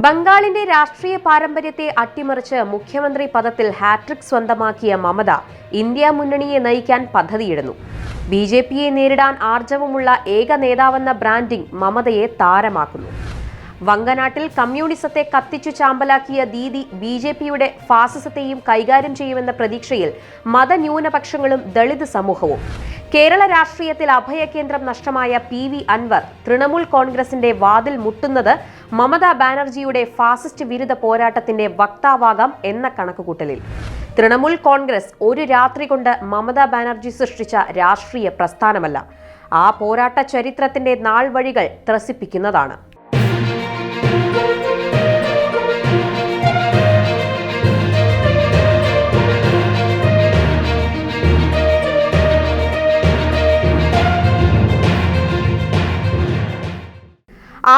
ബംഗാളിന്റെ രാഷ്ട്രീയ പാരമ്പര്യത്തെ അട്ടിമറിച്ച് മുഖ്യമന്ത്രി പദത്തിൽ ഹാട്രിക് സ്വന്തമാക്കിയ മമത ഇന്ത്യ മുന്നണിയെ നയിക്കാൻ പദ്ധതിയിടുന്നു. ബി ജെ പിയെ നേരിടാൻ ആർജവമുള്ള ഏക നേതാവെന്ന ബ്രാൻഡിംഗ് മമതയെ താരമാക്കുന്നു. വങ്കനാട്ടിൽ കമ്മ്യൂണിസത്തെ കത്തിച്ചു ചാമ്പലാക്കിയ ദീദി ബി ജെ പിയുടെ ഫാസിസത്തെയും കൈകാര്യം ചെയ്യുമെന്ന പ്രതീക്ഷയിൽ മതന്യൂനപക്ഷങ്ങളും ദളിത് സമൂഹവും. കേരള രാഷ്ട്രീയത്തിൽ അഭയകേന്ദ്രം നഷ്ടമായ പി വി അൻവർ തൃണമൂൽ കോൺഗ്രസിന്റെ വാതിൽ മുട്ടുന്നത് മമതാ ബാനർജിയുടെ ഫാസിസ്റ്റ് വിരുദ്ധ പോരാട്ടത്തിന്റെ വക്താവാകാം എന്ന കണക്കുകൂട്ടലിൽ. തൃണമൂൽ കോൺഗ്രസ് ഒരു രാത്രി കൊണ്ട് മമതാ ബാനർജി സൃഷ്ടിച്ച രാഷ്ട്രീയ പ്രസ്ഥാനമല്ല. ആ പോരാട്ട ചരിത്രത്തിന്റെ നാൾ വഴികൾ ത്രസിപ്പിക്കുന്നതാണ്.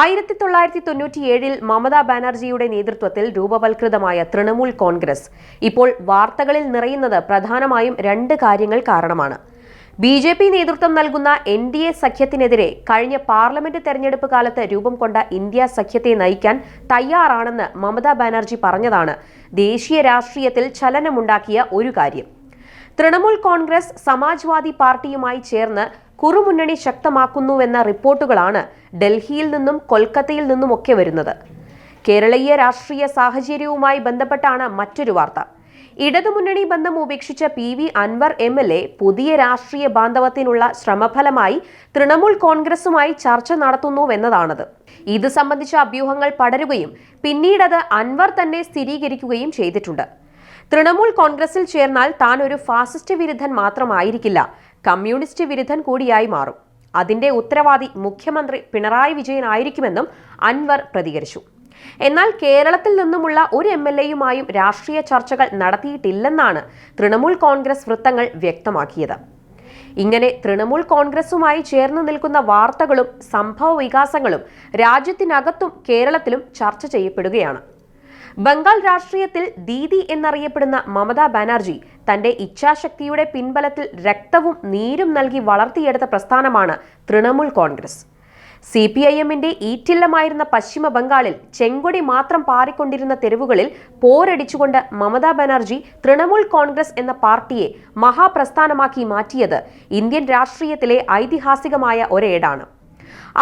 ആയിരത്തി തൊള്ളായിരത്തി തൊണ്ണൂറ്റിയേഴിൽ മമതാ ബാനർജിയുടെ നേതൃത്വത്തിൽ രൂപവൽകൃതമായ തൃണമൂൽ കോൺഗ്രസ്. ഇപ്പോൾ വാർത്തകളിൽ നിറയുന്നത് പ്രധാനമായും രണ്ട് കാര്യങ്ങൾ കാരണമാണ്. ബി ജെ പി നേതൃത്വം നൽകുന്ന എൻ ഡി എ സഖ്യത്തിനെതിരെ കഴിഞ്ഞ പാർലമെന്റ് തെരഞ്ഞെടുപ്പ് കാലത്ത് രൂപം കൊണ്ട ഇന്ത്യ സഖ്യത്തെ നയിക്കാൻ തയ്യാറാണെന്ന് മമതാ ബാനർജി പറഞ്ഞതാണ്. ദേശീയ രാഷ്ട്രീയത്തിൽ ചലനമുണ്ടാക്കിയ ഒരു കാര്യം. തൃണമൂൽ കോൺഗ്രസ് സമാജ്വാദി പാർട്ടിയുമായി ചേർന്ന് കുറുമുന്നണി ശക്തമാക്കുന്നുവെന്ന റിപ്പോർട്ടുകളാണ് ഡൽഹിയിൽ നിന്നും കൊൽക്കത്തയിൽ നിന്നുമൊക്കെ വരുന്നത്. കേരളീയ രാഷ്ട്രീയ സാഹചര്യവുമായി ബന്ധപ്പെട്ടാണ് മറ്റൊരു വാർത്ത. ഇടതുമുന്നണി ബന്ധം ഉപേക്ഷിച്ച P V Anvar M L A പുതിയ രാഷ്ട്രീയ ബാന്ധവത്തിനുള്ള ശ്രമഫലമായി തൃണമൂൽ കോൺഗ്രസുമായി ചർച്ച നടത്തുന്നുവെന്നതാണത്. ഇത് സംബന്ധിച്ച അഭ്യൂഹങ്ങൾ പടരുകയും പിന്നീടത് അൻവർ തന്നെ സ്ഥിരീകരിക്കുകയും ചെയ്തിട്ടുണ്ട്. തൃണമൂൽ കോൺഗ്രസിൽ ചേർന്നാൽ താൻ ഒരു ഫാസിസ്റ്റ് വിരുദ്ധൻ മാത്രമായിരിക്കില്ല. കമ്മ്യൂണിസ്റ്റ് വിരുദ്ധൻ കൂടിയായി മാറും. അതിന്റെ ഉത്തരവാദി മുഖ്യമന്ത്രി പിണറായി വിജയൻ ആയിരിക്കുമെന്നും അൻവർ പ്രതികരിച്ചു. എന്നാൽ കേരളത്തിൽ നിന്നുമുള്ള ഒരു എം എൽ എയുമായും രാഷ്ട്രീയ ചർച്ചകൾ നടത്തിയിട്ടില്ലെന്നാണ് തൃണമൂൽ കോൺഗ്രസ് വൃത്തങ്ങൾ വ്യക്തമാക്കിയത്. ഇങ്ങനെ തൃണമൂൽ കോൺഗ്രസുമായി ചേർന്ന് നിൽക്കുന്ന വാർത്തകളും സംഭവ വികാസങ്ങളും രാജ്യത്തിനകത്തും കേരളത്തിലും ചർച്ച ചെയ്യപ്പെടുകയാണ്. ബംഗാൾ രാഷ്ട്രീയത്തിൽ ദീദി എന്നറിയപ്പെടുന്ന മമതാ ബാനർജി തന്റെ ഇച്ഛാശക്തിയുടെ പിൻബലത്തിൽ രക്തവും നീരും നൽകി വളർത്തിയെടുത്ത പ്രസ്ഥാനമാണ് Trinamool Congress. C P I എമ്മിന്റെ ഈറ്റില്ലമായിരുന്ന പശ്ചിമ ബംഗാളിൽ ചെങ്കൊടി മാത്രം പാറിക്കൊണ്ടിരുന്ന തെരുവുകളിൽ പോരടിച്ചുകൊണ്ട് മമതാ ബാനർജി തൃണമൂൽ കോൺഗ്രസ് എന്ന പാർട്ടിയെ മഹാപ്രസ്ഥാനമാക്കി മാറ്റിയത് ഇന്ത്യൻ രാഷ്ട്രീയത്തിലെ ഐതിഹാസികമായ ഒരേടാണ്.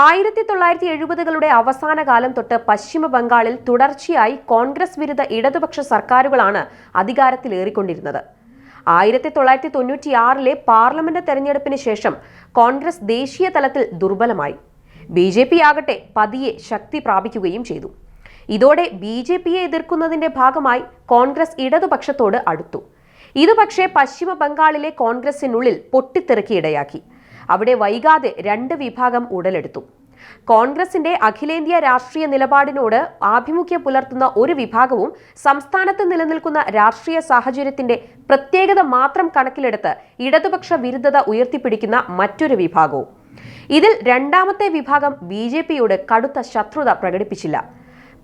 ആയിരത്തി തൊള്ളായിരത്തി എഴുപതുകളുടെ അവസാന കാലം തൊട്ട് പശ്ചിമ ബംഗാളിൽ തുടർച്ചയായി കോൺഗ്രസ് വിരുദ്ധ ഇടതുപക്ഷ സർക്കാരുകളാണ് അധികാരത്തിലേറിക്കൊണ്ടിരുന്നത്. ആയിരത്തി തൊള്ളായിരത്തി തൊണ്ണൂറ്റിയാറിലെ പാർലമെന്റ് തെരഞ്ഞെടുപ്പിന് ശേഷം കോൺഗ്രസ് ദേശീയ തലത്തിൽ ദുർബലമായി. ബി ജെ പി ആകട്ടെ പതിയെ ശക്തി പ്രാപിക്കുകയും ചെയ്തു. ഇതോടെ ബി ജെ പിയെ എതിർക്കുന്നതിന്റെ ഭാഗമായി കോൺഗ്രസ് ഇടതുപക്ഷത്തോട് അടുത്തു. ഇത് പക്ഷേ പശ്ചിമ ബംഗാളിലെ കോൺഗ്രസിനുള്ളിൽ പൊട്ടിത്തെറിക്കിയിടയാക്കി അവിടെ വൈകാതെ രണ്ട് വിഭാഗം ഉടലെടുത്തു. കോൺഗ്രസിന്റെ അഖിലേന്ത്യാ രാഷ്ട്രീയ നിലപാടിനോട് ആഭിമുഖ്യം പുലർത്തുന്ന ഒരു വിഭാഗവും സംസ്ഥാനത്ത് നിലനിൽക്കുന്ന രാഷ്ട്രീയ സാഹചര്യത്തിന്റെ പ്രത്യേകത മാത്രം കണക്കിലെടുത്ത് ഇടതുപക്ഷ വിരുദ്ധത ഉയർത്തിപ്പിടിക്കുന്ന മറ്റൊരു വിഭാഗവും. ഇതിൽ രണ്ടാമത്തെ വിഭാഗം ബി ജെ പിയോട് കടുത്ത ശത്രുത പ്രകടിപ്പിച്ചില്ല.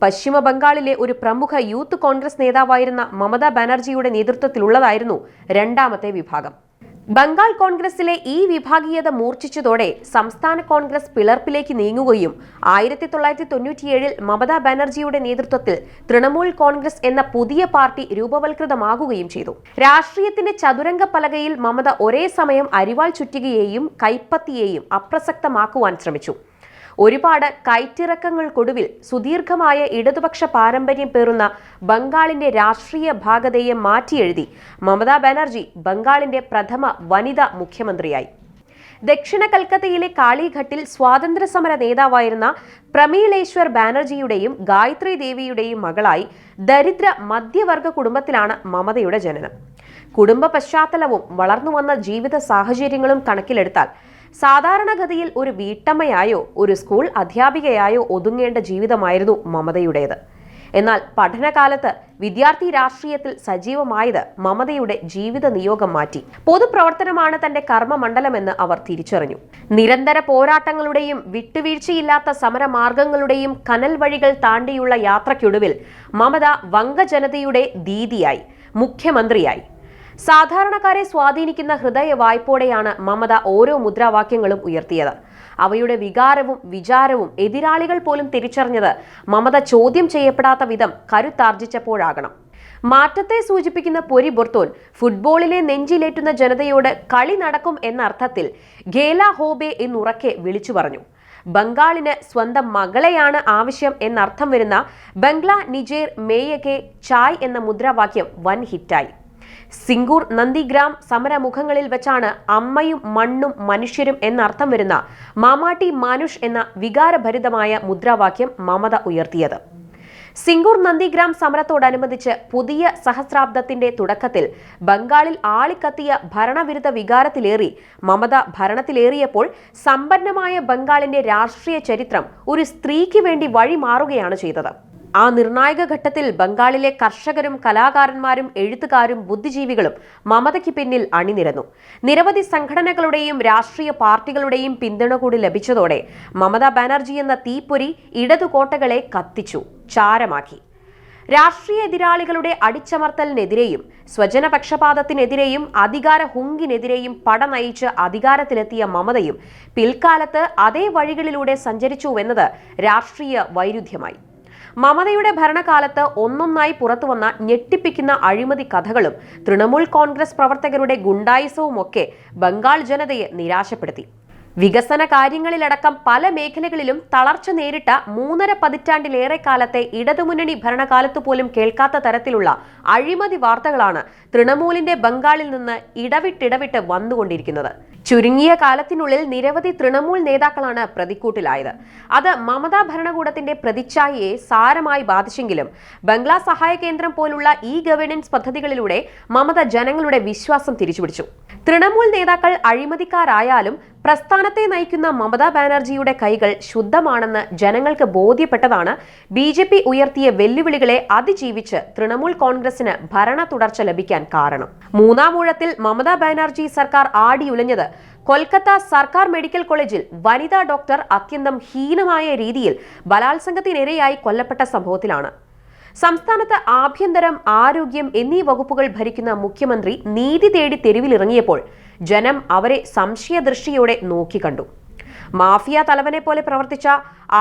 പശ്ചിമ ബംഗാളിലെ ഒരു പ്രമുഖ യൂത്ത് കോൺഗ്രസ് നേതാവായിരുന്ന മമതാ ബാനർജിയുടെ നേതൃത്വത്തിലുള്ളതായിരുന്നു രണ്ടാമത്തെ വിഭാഗം. ബംഗാൾ കോൺഗ്രസിലെ ഈ വിഭാഗീയത മൂർച്ഛിച്ചതോടെ സംസ്ഥാന കോൺഗ്രസ് പിളർപ്പിലേക്ക് നീങ്ങുകയും ആയിരത്തി തൊള്ളായിരത്തി തൊണ്ണൂറ്റിയേഴിൽ മമതാ ബാനർജിയുടെ നേതൃത്വത്തിൽ തൃണമൂൽ കോൺഗ്രസ് എന്ന പുതിയ പാർട്ടി രൂപവൽകൃതമാകുകയും ചെയ്തു. രാഷ്ട്രീയത്തിന്റെ ചതുരംഗ പലകയിൽ മമത ഒരേ സമയം അരിവാൾ ചുറ്റുകയെയും കൈപ്പത്തിയെയും അപ്രസക്തമാക്കുവാൻ ശ്രമിച്ചു. ഒരുപാട് കയറ്റിറക്കങ്ങൾക്കൊടുവിൽ സുദീർഘമായ ഇടതുപക്ഷ പാരമ്പര്യം പേറുന്ന ബംഗാളിന്റെ രാഷ്ട്രീയ ഭാഗതയെ മാറ്റിയെഴുതി മമതാ ബാനർജി ബംഗാളിന്റെ പ്രഥമ വനിതാ മുഖ്യമന്ത്രിയായി. ദക്ഷിണ കൽക്കത്തയിലെ കാളിഘട്ടിൽ സ്വാതന്ത്ര്യസമര നേതാവായിരുന്ന പ്രമീളേശ്വർ ബാനർജിയുടെയും ഗായത്രി ദേവിയുടെയും മകളായി ദരിദ്ര മധ്യവർഗ കുടുംബത്തിലാണ് മമതയുടെ ജനനം. കുടുംബ പശ്ചാത്തലവും വളർന്നു വന്ന ജീവിത സാഹചര്യങ്ങളും കണക്കിലെടുത്താൽ സാധാരണഗതിയിൽ ഒരു വീട്ടമ്മയായോ ഒരു സ്കൂൾ അധ്യാപികയായോ ഒതുങ്ങേണ്ട ജീവിതമായിരുന്നു മമതയുടേത്. എന്നാൽ പഠനകാലത്ത് വിദ്യാർത്ഥി രാഷ്ട്രീയത്തിൽ സജീവമായത് മമതയുടെ ജീവിത നിയോഗം മാറ്റി. പൊതുപ്രവർത്തനമാണ് തന്റെ കർമ്മമണ്ഡലമെന്ന് അവർ തിരിച്ചറിഞ്ഞു. നിരന്തര പോരാട്ടങ്ങളുടെയും വിട്ടുവീഴ്ചയില്ലാത്ത സമരമാർഗങ്ങളുടെയും കനൽ വഴികൾ താണ്ടിയുള്ള യാത്രയ്ക്കൊടുവിൽ മമത വംഗജനതയുടെ ദീതിയായി മുഖ്യമന്ത്രിയായി. സാധാരണക്കാരെ സ്വാധീനിക്കുന്ന ഹൃദയ വായ്പോടെയാണ് മമത ഓരോ മുദ്രാവാക്യങ്ങളും ഉയർത്തിയത്. അവയുടെ വികാരവും വിചാരവും എതിരാളികൾ പോലും തിരിച്ചറിഞ്ഞത് മമത ചോദ്യം ചെയ്യപ്പെടാത്ത വിധം കരുത്താർജിച്ചപ്പോഴാകണം. മാറ്റത്തെ സൂചിപ്പിക്കുന്ന പൊരി ബൊർത്തോൻ ഫുട്ബോളിലെ നെഞ്ചിലേറ്റുന്ന ജനതയോട് കളി നടക്കും എന്ന അർത്ഥത്തിൽ ഗേല ഹോബെ എന്നുറക്കെ വിളിച്ചു പറഞ്ഞു. ബംഗാളിന് സ്വന്തം മകളെയാണ് ആവശ്യം എന്നർത്ഥം വരുന്ന ബംഗ്ല നിജേർ മേയകെ ചായ് എന്ന മുദ്രാവാക്യം വൻ ഹിറ്റായി. സിംഗൂർ നന്ദിഗ്രാം സമരമുഖങ്ങളിൽ വെച്ചാണ് അമ്മയും മണ്ണും മനുഷ്യരും എന്നർത്ഥം വരുന്ന മാമാട്ടി മാനുഷ് എന്ന വികാരഭരിതമായ മുദ്രാവാക്യം മമത ഉയർത്തിയത്. സിംഗൂർ നന്ദിഗ്രാം സമരത്തോടനുബന്ധിച്ച് പുതിയ സഹസ്രാബ്ദത്തിന്റെ തുടക്കത്തിൽ ബംഗാളിൽ ആളിക്കത്തിയ ഭരണവിരുദ്ധ വികാരത്തിലേറി മമത ഭരണത്തിലേറിയപ്പോൾ സമ്പന്നമായ ബംഗാളിന്റെ രാഷ്ട്രീയ ചരിത്രം ഒരു സ്ത്രീക്ക് വേണ്ടി വഴിമാറുകയാണ് ചെയ്തത്. ആ നിർണായക ഘട്ടത്തിൽ ബംഗാളിലെ കർഷകരും കലാകാരന്മാരും എഴുത്തുകാരും ബുദ്ധിജീവികളും മമതയ്ക്ക് പിന്നിൽ അണിനിരന്നു. നിരവധി സംഘടനകളുടെയും രാഷ്ട്രീയ പാർട്ടികളുടെയും പിന്തുണ കൂടി ലഭിച്ചതോടെ മമതാ ബാനർജി എന്ന തീപ്പൊരി ഇടതുകോട്ടകളെ കത്തിച്ചു ചാരമാക്കി. രാഷ്ട്രീയ എതിരാളികളുടെ അടിച്ചമർത്തലിനെതിരെയും സ്വജനപക്ഷപാതത്തിനെതിരെയും അധികാര ഹുങ്കിനെതിരെയും പട നയിച്ച് അധികാരത്തിലെത്തിയ മമതയും പിൽക്കാലത്ത് അതേ വഴികളിലൂടെ സഞ്ചരിച്ചുവെന്നത് രാഷ്ട്രീയ വൈരുദ്ധ്യമായി. മമതയുടെ ഭരണകാലത്ത് ഒന്നൊന്നായി പുറത്തുവന്ന ഞെട്ടിപ്പിക്കുന്ന അഴിമതി കഥകളും തൃണമൂൽ കോൺഗ്രസ് പ്രവർത്തകരുടെ ഗുണ്ടായിസവുമൊക്കെ ബംഗാൾ ജനതയെ നിരാശപ്പെടുത്തി. വികസന കാര്യങ്ങളിലടക്കം പല മേഖലകളിലും തളർച്ച നേരിട്ട മൂന്നര പതിറ്റാണ്ടിലേറെ കാലത്തെ ഇടതുമുന്നണി ഭരണകാലത്തു പോലും കേൾക്കാത്ത തരത്തിലുള്ള അഴിമതി വാർത്തകളാണ് തൃണമൂലിന്റെ ബംഗാളിൽ നിന്ന് ഇടവിട്ടിടവിട്ട് വന്നുകൊണ്ടിരിക്കുന്നത്. ചുരുങ്ങിയ കാലത്തിനുള്ളിൽ നിരവധി തൃണമൂൽ നേതാക്കളാണ് പ്രതിക്കൂട്ടിലായത്. അത് മമതാ ഭരണകൂടത്തിന്റെ പ്രതിച്ഛായയെ സാരമായി ബാധിച്ചെങ്കിലും ബംഗ്ലാ സഹായ കേന്ദ്രം പോലുള്ള ഇ ഗവേണൻസ് പദ്ധതികളിലൂടെ മമത ജനങ്ങളുടെ വിശ്വാസം തിരിച്ചുപിടിച്ചു. തൃണമൂൽ നേതാക്കൾ അഴിമതിക്കാരായാലും പ്രസ്ഥാനത്തെ നയിക്കുന്ന മമതാ ബാനർജിയുടെ കൈകൾ ശുദ്ധമാണെന്ന് ജനങ്ങൾക്ക് ബോധ്യപ്പെട്ടതാണ്. ബി ജെ പി ഉയർത്തിയ വെല്ലുവിളികളെ അതിജീവിച്ച് തൃണമൂൽ കോൺഗ്രസിന് ഭരണ തുടർച്ച ലഭിക്കാൻ കാരണം. മൂന്നാം മൂഴത്തിൽ മമതാ ബാനർജി സർക്കാർ ആടിയുലഞ്ഞത്. കൊൽക്കത്ത സർക്കാർ മെഡിക്കൽ കോളേജിൽ വനിതാ ഡോക്ടർ അത്യന്തം ഹീനമായ രീതിയിൽ ബലാത്സംഗത്തിനിരയായി കൊല്ലപ്പെട്ട സംഭവത്തിലാണ്. സംസ്ഥാനത്ത് ആഭ്യന്തരം ആരോഗ്യം എന്നീ വകുപ്പുകൾ ഭരിക്കുന്ന മുഖ്യമന്ത്രി നീതി തേടി തെരുവിലിറങ്ങിയപ്പോൾ ജനം അവരെ സംശയദൃഷ്ടിയോടെ നോക്കിക്കണ്ടു മാഫിയ തലവനെ പോലെ പ്രവർത്തിച്ച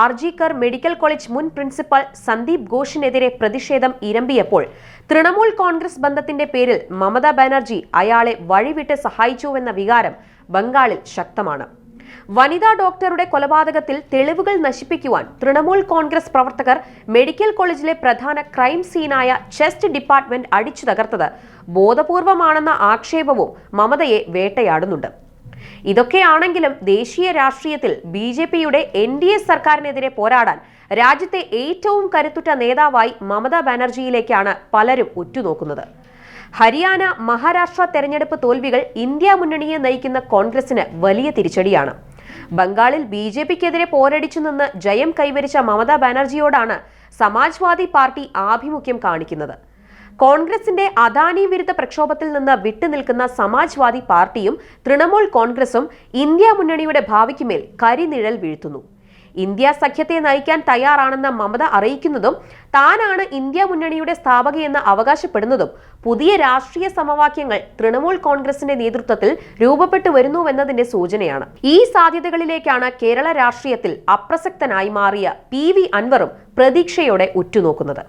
R G Kar medical college മുൻ പ്രിൻസിപ്പൽ സന്ദീപ് ഘോഷിനെതിരെ പ്രതിഷേധം ഇരമ്പിയപ്പോൾ തൃണമൂൽ കോൺഗ്രസ് ബന്ധത്തിന്റെ പേരിൽ മമതാ ബാനർജി അയാളെ വഴിവിട്ട് സഹായിച്ചുവെന്ന വികാരം ബംഗാളിൽ ശക്തമാണ്. വനിതാ ഡോക്ടറുടെ കൊലപാതകത്തിൽ തെളിവുകൾ നശിപ്പിക്കുവാൻ തൃണമൂൽ കോൺഗ്രസ് പ്രവർത്തകർ മെഡിക്കൽ കോളേജിലെ പ്രധാന ക്രൈം സീനായ ചെസ്റ്റ് ഡിപ്പാർട്ട്മെന്റ് അടിച്ചു തകർത്തത് ബോധപൂർവമാണെന്ന ആക്ഷേപവും മമതയെ വേട്ടയാടുന്നുണ്ട്. ഇതൊക്കെയാണെങ്കിലും ദേശീയ രാഷ്ട്രീയത്തിൽ ബി ജെ പിയുടെ എൻ ഡി എ സർക്കാരിനെതിരെ പോരാടാൻ രാജ്യത്തെ ഏറ്റവും കരുത്തുറ്റ നേതാവായി മമതാ ബാനർജിയിലേക്കാണ് പലരും ഉറ്റുനോക്കുന്നത്. ഹരിയാന മഹാരാഷ്ട്ര തെരഞ്ഞെടുപ്പ് തോൽവികൾ ഇന്ത്യ മുന്നണിയെ നയിക്കുന്ന കോൺഗ്രസിന് വലിയ തിരിച്ചടിയാണ്. ബംഗാളിൽ ബി ജെ പിക്കെതിരെ പോരടിച്ചു നിന്ന് ജയം കൈവരിച്ച മമതാ ബാനർജിയോടാണ് സമാജ്വാദി പാർട്ടി ആഭിമുഖ്യം കാണിക്കുന്നത്. കോൺഗ്രസിന്റെ അദാനി വിരുദ്ധ പ്രക്ഷോഭത്തിൽ നിന്ന് വിട്ടുനിൽക്കുന്ന സമാജ്വാദി പാർട്ടിയും തൃണമൂൽ കോൺഗ്രസും ഇന്ത്യ മുന്നണിയുടെ ഭാവിക്കുമേൽ കരിനിഴൽ വീഴ്ത്തുന്നു. ഇന്ത്യ സഖ്യത്തെ നയിക്കാൻ തയ്യാറാണെന്ന് മമത അറിയിക്കുന്നതും താനാണ് ഇന്ത്യ മുന്നണിയുടെ സ്ഥാപകയെന്ന് അവകാശപ്പെടുന്നതും പുതിയ രാഷ്ട്രീയ സമവാക്യങ്ങൾ തൃണമൂൽ കോൺഗ്രസിന്റെ നേതൃത്വത്തിൽ രൂപപ്പെട്ടു വരുന്നുവെന്നതിന്റെ സൂചനയാണ്. ഈ സാധ്യതകളിലേക്കാണ് കേരള രാഷ്ട്രീയത്തിൽ അപ്രസക്തനായി മാറിയ പി വി അൻവറും പ്രതീക്ഷയോടെ ഉറ്റുനോക്കുന്നത്.